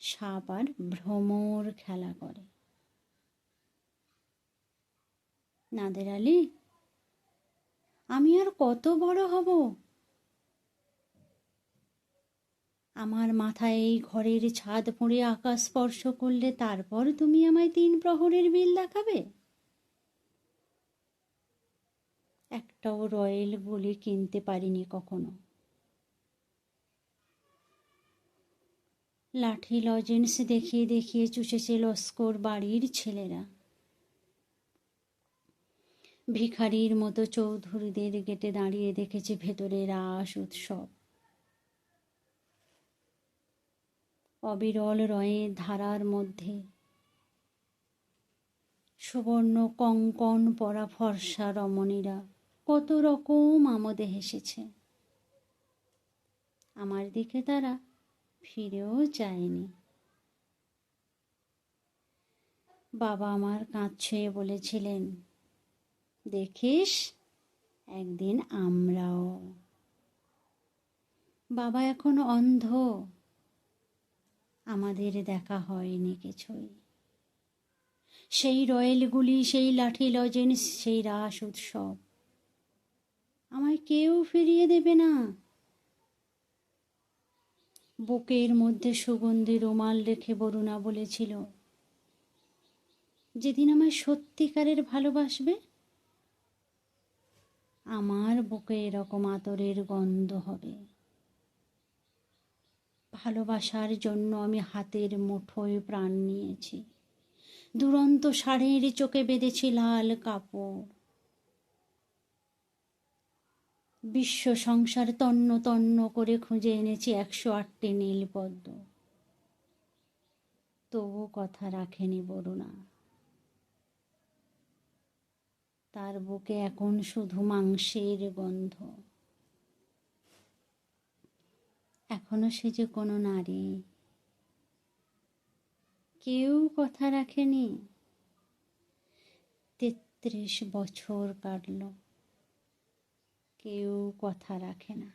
সাপ আর ভ্রমর খেলা করে। নাদের আলী, আমি আর কত বড় হব? আমার মাথায় এই ঘরের ছাদ পড়ে আকাশ স্পর্শ করলে তারপর তুমি আমায় তিন প্রহরের বিল দেখাবে? একটাও রয়েল গুলি কিনতে পারিনি কখনো। লাঠি লজেন্স দেখিয়ে দেখিয়ে চুষেছে লস্কর বাড়ির ছেলেরা। ভিখারির মতো চৌধুরীদের গেটে দাঁড়িয়ে দেখেছে ভেতরে রাস উৎসব। অবিরল রয়ের ধারার মধ্যে। সুবর্ণ কঙ্কন পরা ফর্সা রমণীরা কত রকম আমোদে হেসেছে। আমার দিকে তারা ফিরেও যায়নি। বাবা আমার কাঁধ ছুঁয়ে বলেছিলেন, দেখিস, একদিন আমরাও। বাবা এখন অন্ধ। আমাদের দেখা হয়নি কিছুই। সেই রয়েলগুলি, সেই লাঠি লজেন্স, সেই রাস উৎসব। আমায় কেউ ফিরিয়ে দেবে না। বুকের মধ্যে সুগন্ধি রুমাল রেখে বরুণা বলেছিল, যেদিন আমায় সত্যিকারের ভালোবাসবে, আমার বুকে এরকম আতরের গন্ধ হবে। ভালোবাসার জন্য আমি হাতের মুঠোয় প্রাণ নিয়েছি। দুরন্ত ষাঁড়ের চোখে বেঁধেছি লাল কাপড়। বিশ্ব সংসার তন্ন তন্ন করে খুঁজে এনেছি একশো আটটি নীলপদ্ম তবু কথা রাখেনি বরুণা। তার বুকে এখন শুধু মাংসের গন্ধ। এখনও সে যে কোনো নারী। কেউ কথা রাখেনি। তেত্রিশ বছর কাটল। কেউ কথা রাখে না।